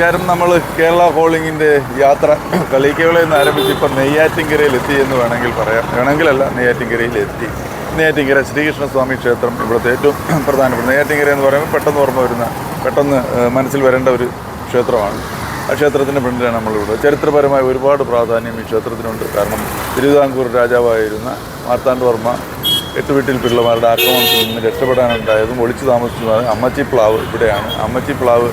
നമസ്കാരം നമ്മൾ കേരള ഹോളിങ്ങിന്റെ യാത്ര കളിക്കവളയിൽ നിന്ന് ആരംഭിച്ച് ഇപ്പം നെയ്യാറ്റിൻകരയിൽ എത്തി എന്ന് വേണമെങ്കിൽ പറയാം. വേണമെങ്കിലല്ല നെയ്യാറ്റിൻകരയിൽ എത്തി. നെയ്യാറ്റിൻകര ശ്രീകൃഷ്ണസ്വാമി ക്ഷേത്രം ഇവിടുത്തെ ഏറ്റവും പ്രധാനപ്പെട്ട നെയ്യാറ്റിൻകര എന്ന് പറയുമ്പോൾ പെട്ടെന്ന് ഓർമ്മ വരുന്ന പെട്ടെന്ന് മനസ്സിൽ വരേണ്ട ഒരു ക്ഷേത്രമാണ്. ആ ക്ഷേത്രത്തിന്റെ ഫ്രണ്ടിലാണ് നമ്മളിവിടെ. ചരിത്രപരമായ ഒരുപാട് പ്രാധാന്യം ഈ ക്ഷേത്രത്തിനുണ്ട്. കാരണം തിരുവിതാംകൂർ രാജാവായിരുന്ന മാർത്താണ്ഡവർമ്മ എട്ടുവീട്ടിൽ പിള്ളമാരുടെ ആക്രമണത്തിൽ നിന്ന് രക്ഷപ്പെടാനുണ്ടായതും ഒളിച്ചു താമസിച്ചതുമായ അമ്മച്ചി പ്ലാവ് ഇവിടെയാണ്. അമ്മച്ചി പ്ലാവ്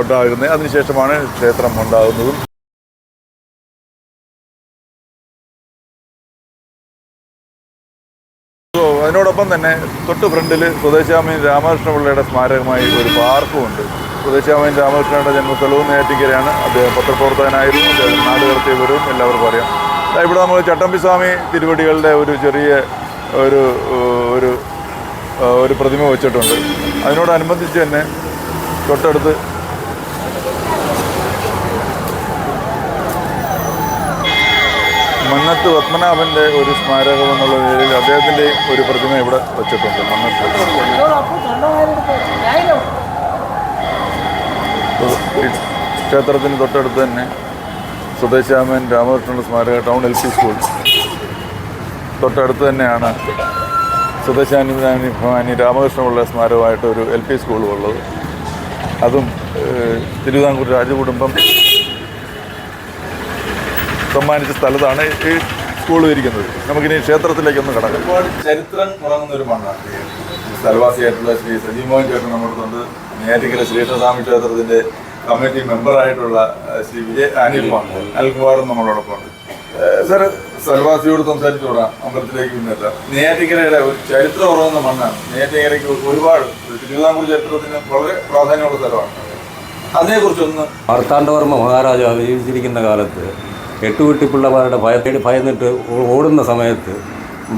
ഉണ്ടാകുന്നത് അതിനുശേഷമാണ് ക്ഷേത്രം ഉണ്ടാകുന്നതും. അതിനോടൊപ്പം തന്നെ തൊട്ട് ഫ്രണ്ടിൽ സ്വദേശാമീൻ രാമകൃഷ്ണപിള്ളയുടെ സ്മാരകമായി ഒരു പാർക്കും ഉണ്ട് സ്വദേശാമീൻ രാമകൃഷ്ണയുടെ ജന്മസ്ഥലവും നേറ്റിക്കരയാണ് അദ്ദേഹം പത്രപ്രവർത്തകനായിരുന്നു. അദ്ദേഹം നാട് കടത്തിയവരും എല്ലാവർക്കും അറിയാം. ഇവിടെ നമ്മൾ ചട്ടമ്പിസ്വാമി തിരുവടികളുടെ ഒരു ചെറിയ ഒരു ഒരു ഒരു പ്രതിമ വെച്ചിട്ടുണ്ട്. അതിനോടനുബന്ധിച്ച് തന്നെ തൊട്ടടുത്ത്. മണ്ണത്ത് പത്മനാഭന്റെ ഒരു സ്മാരകം എന്നുള്ള നിലയിൽ അദ്ദേഹത്തിന്റെ ഒരു പ്രതിമ ഇവിടെ വെച്ചിട്ടുണ്ട് മന്നത്ത് ഈ ക്ഷേത്രത്തിന് തൊട്ടടുത്ത് തന്നെ സ്വദേശാമൻ രാമകൃഷ്ണന്റെ സ്മാരക ടൗൺ എൽ പി സ്കൂൾ. തൊട്ടടുത്ത് തന്നെയാണ് സ്വദേശാനി ഭവാനി രാമകൃഷ്ണപിള്ള സ്മാരകമായിട്ട് ഒരു എൽ പി സ്കൂൾ ഉള്ളത്. അതും തിരുവിതാംകൂർ രാജകുടുംബം സമ്മാനിച്ച സ്ഥലത്താണ് ഈ സ്കൂൾ ഇരിക്കുന്നത്. നമുക്കിനി ക്ഷേത്രത്തിലേക്കൊന്ന് കടക്കാം. ഒരുപാട് ചരിത്രം ഉറങ്ങുന്ന ഒരു മണ്ണാണ് സ്ഥലവാസിയായിട്ടുള്ള ശ്രീ സജീവ് മോഹൻ ചേട്ടൻ നമ്മുടെ നെയ്യാറ്റിക്കര ശ്രീകൃഷ്ണസ്വാമി ക്ഷേത്രത്തിന്റെ കമ്മിറ്റി മെമ്പറായിട്ടുള്ള ശ്രീ വിജയ് അനിൽകുമാർ അനിൽകുമാറും നമ്മളോടൊപ്പം സാർ സ്ഥലവാസിയോട് സംസാരിച്ചു തുടങ്ങാം അമ്പലത്തിലേക്ക് പിന്നല്ല നെയ്യാറ്റിക്കരയുടെ ഒരു ചരിത്രം ഉറങ്ങുന്ന മണ്ണാണ്. നെയ്യാറ്റിക്കരയ്ക്ക് ഒരുപാട് തിരുവിതാംകൂർ ചരിത്രത്തിന് വളരെ പ്രാധാന്യമുള്ള സ്ഥലമാണ്. അതിനെക്കുറിച്ചൊന്ന് മാർത്താണ്ഡവർമ്മ മഹാരാജാവ് ജീവിച്ചിരിക്കുന്ന കാലത്ത് എട്ടുകുട്ടിപ്പിള്ളമാരുടെ ഭയത്തേടി ഭയന്നിട്ട് ഓടുന്ന സമയത്ത്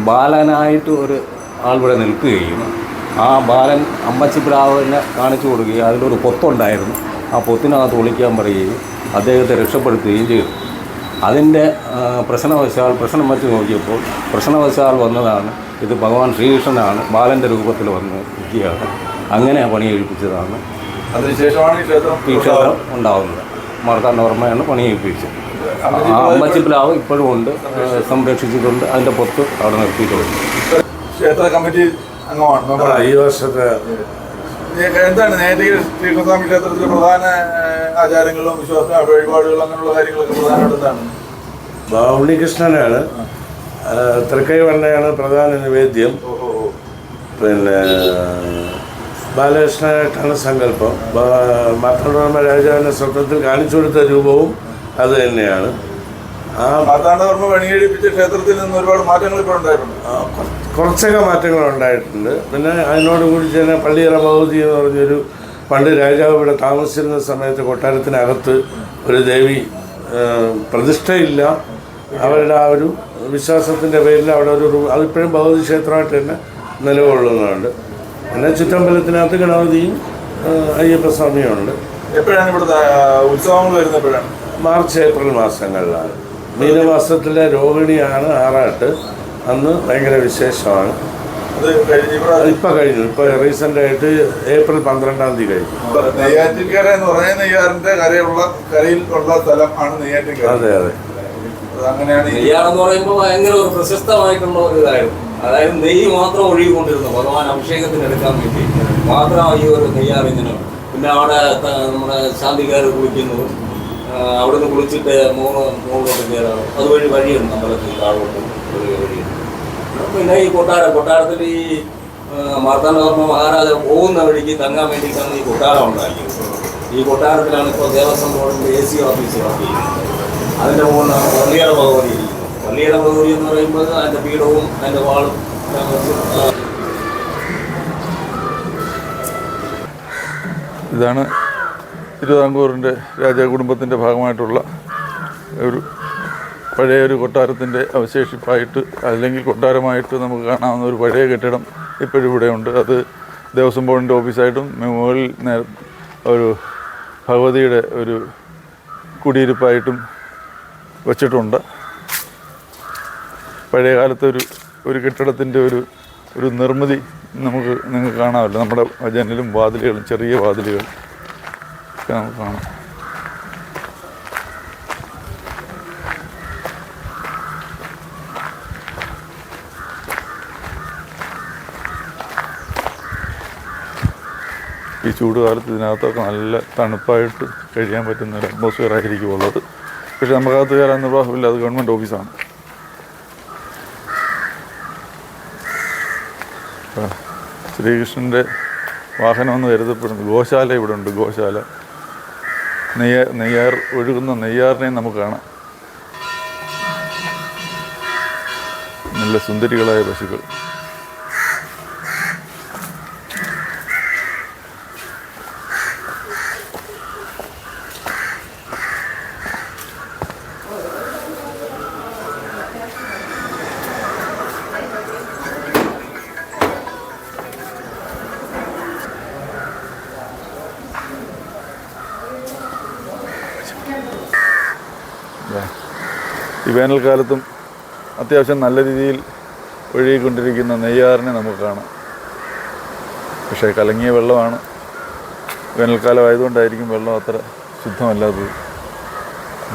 ബാലനായിട്ട് ഒരു ആൾ ഇവിടെ നിൽക്കുകയും ആ ബാലൻ അമ്മച്ചിപ്രാവിനെ കാണിച്ചു കൊടുക്കുകയും അതിലൊരു പൊത്തുണ്ടായിരുന്നു. ആ പൊത്തിനകത്ത് ഒളിക്കാൻ പറയുകയും അദ്ദേഹത്തെ രക്ഷപ്പെടുത്തുകയും ചെയ്തു. അതിന്റെ പ്രശ്നവശാൽ പ്രശ്നം വെച്ച് നോക്കിയപ്പോൾ പ്രശ്നവശാൽ വന്നതാണ്. ഇത് ഭഗവാൻ ശ്രീകൃഷ്ണനാണ് ബാലന്റെ രൂപത്തിൽ വന്ന് നിൽക്കുകയാണ്. അങ്ങനെ പണി കഴിപ്പിച്ചതാണ് അതിനുശേഷമാണ് ഈ ക്ഷേത്രം ഉണ്ടാവുന്നത്. മാർത്താണ്ഡവർമ്മയാണ് പണി കഴിപ്പിച്ചത് ആ അമ്മച്ചിപ്പിലാവ് ഇപ്പോഴും ഉണ്ട് സംരക്ഷിച്ചിട്ടുണ്ട് അതിന്റെ പൊത്ത് അവിടെ നിർത്തിയിട്ടുണ്ട്. ക്ഷേത്ര കമ്മിറ്റി അംഗമാണ്. ഈ വർഷത്തെ എന്താണ് നേരത്തെ ശ്രീകൃഷ്ണസ്വാമി ക്ഷേത്രത്തിലെ പ്രധാന ഏഹ്, ആചാരങ്ങളും വിശ്വാസ വഴിപാടുകളും അങ്ങനെയുള്ള കാര്യങ്ങളൊക്കെ പ്രധാനപ്പെട്ടതാണ്. എന്താണ് തൃക്കൈ വണ്ണയാണ് പ്രധാന നിവേദ്യം. പിന്നെ ബാലകൃഷ്ണനായിട്ടാണ് സങ്കല്പം. മാർത്താണ്ഡവർമ്മ രാജാവിനെ സ്വപ്നത്തിൽ കാണിച്ചു കൊടുത്ത രൂപവും അത് തന്നെയാണ്. ആ മാതാണ്ഡവർമ്മ പണിയെടുപ്പിച്ച ക്ഷേത്രത്തിൽ നിന്ന് ഒരുപാട് മാറ്റങ്ങൾ ഇപ്പോൾ ഉണ്ടായിട്ടുണ്ട്. കുറച്ചൊക്കെ മാറ്റങ്ങൾ ഉണ്ടായിട്ടുണ്ട്. പിന്നെ അതിനോട് കൂടി തന്നെ പള്ളിയറ ഭഗവതി എന്ന് പറഞ്ഞൊരു പണ്ട് രാജാവ് ഇവിടെ താമസിച്ചിരുന്ന സമയത്ത് കൊട്ടാരത്തിനകത്ത് ഒരു ദേവി പ്രതിഷ്ഠയില്ല. അവരുടെ ആ ഒരു വിശ്വാസത്തിന്റെ പേരിൽ അവിടെ ഒരു അതിപ്പോഴും ഭഗവതി ക്ഷേത്രമായിട്ട് തന്നെ നിലകൊള്ളുന്നുണ്ട്. പിന്നെ ചുറ്റമ്പലത്തിനകത്ത് ഗണപതിയും ആ, അയ്യപ്പസ്വാമിയും ഉണ്ട് എപ്പോഴാണ് ഇവിടുത്തെ ഉത്സവങ്ങൾ വരുന്നത് എപ്പോഴാണ് മാർച്ച് ഏപ്രിൽ മാസങ്ങളിലാണ്. മീനമാസത്തിലെ രോഹിണിയാണ് ആറാട്ട്. അന്ന് ഭയങ്കര വിശേഷമാണ്. അത് കഴിഞ്ഞു ഇപ്പൊ റീസെന്റ് ആയിട്ട് ഇപ്പം ഏപ്രിൽ പന്ത്രണ്ടാം തീയതി കഴിഞ്ഞു. നെയ്യാറ്റിൻകര എന്ന് പറയുന്ന നെയ്യാറിന്റെ കരയുള്ള കരയിൽ ഉള്ള സ്ഥലം ആണ് നെയ്യാറ്റിൻകര. അതെ അതെ. അങ്ങനെയാണ് നെയ്യാറെന്ന് പറയുമ്പോൾ ഭയങ്കര ഒരു പ്രശസ്തമായിട്ടുള്ള ഒരു ഇതായിരുന്നു. അതായത് നെയ്യ് മാത്രം ഒഴുകിക്കൊണ്ടിരുന്നു. ഭഗവാൻ അഭിഷേകത്തിന് എടുക്കാൻ വേണ്ടി. മാത്രം ഈ ഒരു നെയ്യാറിങ്ങനെ പിന്നെ അവിടെ നമ്മുടെ ശാന്തിക്കാർ കുളിക്കുന്നു. അവിടുന്ന് കുളിച്ചിട്ട് മൂന്ന് മൂന്ന് കയറാറ് അതുവഴി വഴിയുണ്ട് അമ്പലത്തിൽ താഴോട്ട് ഒരു വഴിയുണ്ട് പിന്നെ ഈ കൊട്ടാരം കൊട്ടാരത്തിൽ ഈ മർദ്ദനവർമ്മ മഹാരാജ പോകുന്ന വഴിക്ക് തങ്ങാൻ വേണ്ടിയിട്ടാണ് ഈ കൊട്ടാരം ഉണ്ടാക്കിയത് ഈ കൊട്ടാരത്തിലാണ് ഇപ്പോൾ ദേവസ്വം ബോർഡിന്റെ എ സി ഓഫീസ് വർക്ക് അതിന്റെ മുകളിലാണ് പള്ളിയുടെ ഭഗവതി വള്ളിയാട് ഭഗവതി എന്ന് പറയുമ്പോൾ അതിന്റെ പീഠവും അതിന്റെ വാളും ഇതാണ് തിരുവിതാംകൂറിന്റെ രാജകുടുംബത്തിന്റെ ഭാഗമായിട്ടുള്ള ഒരു പഴയ ഒരു കൊട്ടാരത്തിന്റെ അവശേഷിപ്പായിട്ട് അല്ലെങ്കിൽ കൊട്ടാരമായിട്ട് നമുക്ക് കാണാവുന്ന ഒരു പഴയ കെട്ടിടം ഇപ്പോഴും ഇവിടെ ഉണ്ട്. അത് ദേവസ്വം ബോർഡിന്റെ ഓഫീസായിട്ടും മുകളിൽ നേ ഒരു ഭഗവതിയുടെ ഒരു കുടിയിരിപ്പായിട്ടും വച്ചിട്ടുണ്ട്. പഴയ കാലത്തെ ഒരു ഒരു കെട്ടിടത്തിന്റെ ഒരു ഒരു നിർമ്മിതി നമുക്ക് നിങ്ങൾക്ക് കാണാമല്ലോ. നമ്മുടെ ജനലും വാതിലുകളും ചെറിയ വാതിലുകൾ നമുക്ക് കാണാം. ഈ ചൂട് കാലത്ത് ഇതിനകത്തൊക്കെ നല്ല തണുപ്പായിട്ട് കഴിയാൻ പറ്റുന്ന ഒരു അറ്റ്മോസ്ഫിയർ ആയിരിക്കും ഉള്ളത്. പക്ഷെ നമുക്കകത്ത് കയറാൻ നിർവാഹമില്ല അത് ഗവൺമെന്റ് ഓഫീസാണ്. ശ്രീകൃഷ്ണന്റെ വാഹനമെന്ന് കരുതപ്പെടുന്നു. ഗോശാല ഇവിടെ ഉണ്ട് ഗോശാല. നെയ്യ നെയ്യാർ ഒഴുകുന്ന നെയ്യാറിനെയും നമുക്ക് കാണാം. നല്ല സുന്ദരികളായ പശുക്കൾ. ഈ വേനൽക്കാലത്തും അത്യാവശ്യം നല്ല രീതിയിൽ ഒഴുകിക്കൊണ്ടിരിക്കുന്ന നെയ്യാറിനെ നമുക്ക് കാണാം. പക്ഷേ കലങ്ങിയ വെള്ളമാണ്. വേനൽക്കാലം ആയതുകൊണ്ടായിരിക്കും വെള്ളം അത്ര ശുദ്ധമല്ലാത്തത്.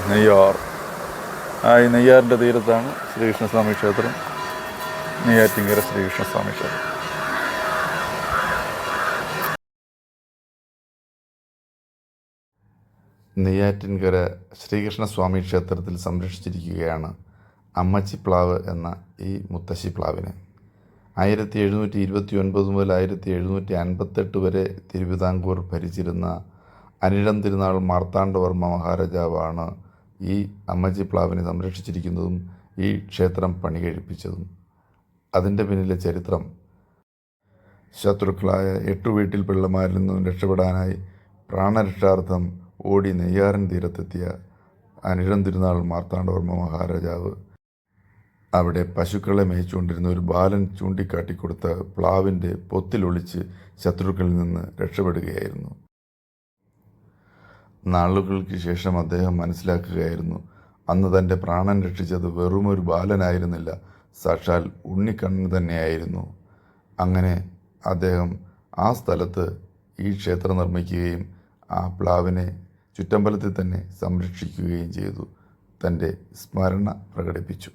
നെയ്യാർ. ആ ഈ നെയ്യാറിന്റെ തീരത്താണ് ശ്രീകൃഷ്ണസ്വാമി ക്ഷേത്രം. നെയ്യാറ്റിങ്കര ശ്രീകൃഷ്ണസ്വാമി ക്ഷേത്രം. നെയ്യാറ്റിൻകര ശ്രീകൃഷ്ണസ്വാമി ക്ഷേത്രത്തിൽ സംരക്ഷിച്ചിരിക്കുകയാണ് അമ്മച്ചിപ്ലാവ് എന്ന ഈ മുത്തശ്ശി പ്ലാവിനെ ആയിരത്തി എഴുന്നൂറ്റി ഇരുപത്തി ഒൻപത് മുതൽ ആയിരത്തി എഴുന്നൂറ്റി അൻപത്തെട്ട് വരെ തിരുവിതാംകൂർ ഭരിച്ചിരുന്ന അനിഴം തിരുനാൾ മാർത്താണ്ഡവർമ്മ മഹാരാജാവാണ് ഈ അമ്മച്ചി പ്ലാവിനെ സംരക്ഷിച്ചിരിക്കുന്നതും ഈ ക്ഷേത്രം പണി കഴിപ്പിച്ചതും അതിന്റെ പിന്നിലെ ചരിത്രം. ശത്രുക്കളായ എട്ടു വീട്ടിൽ പിള്ളമാരിൽ നിന്നും രക്ഷപ്പെടാനായി പ്രാണരക്ഷാർത്ഥം ഓടി നെയ്യാറിൻ തീരത്തെത്തിയ അനിഴം തിരുനാൾ മാർത്താണ്ഡവർമ്മ മഹാരാജാവ്. അവിടെ പശുക്കളെ മേയിച്ചുകൊണ്ടിരുന്ന ഒരു ബാലൻ ചൂണ്ടിക്കാട്ടിക്കൊടുത്ത പ്ലാവിന്റെ പൊത്തിലൊളിച്ച് ശത്രുക്കളിൽ നിന്ന് രക്ഷപ്പെടുകയായിരുന്നു. നാളുകൾക്ക് ശേഷം അദ്ദേഹം മനസ്സിലാക്കുകയായിരുന്നു അന്ന് തന്റെ പ്രാണൻ രക്ഷിച്ചത് വെറുമൊരു ബാലനായിരുന്നില്ല സാക്ഷാൽ ഉണ്ണിക്കണ്ണൻ തന്നെയായിരുന്നു. അങ്ങനെ അദ്ദേഹം ആ സ്ഥലത്ത് ഈ ക്ഷേത്രം നിർമ്മിക്കുകയും ആ പ്ലാവിനെ ചുറ്റമ്പലത്തിൽ തന്നെ സംരക്ഷിക്കുകയും ചെയ്തു. തന്റെ സ്മരണ പ്രകടിപ്പിച്ചു.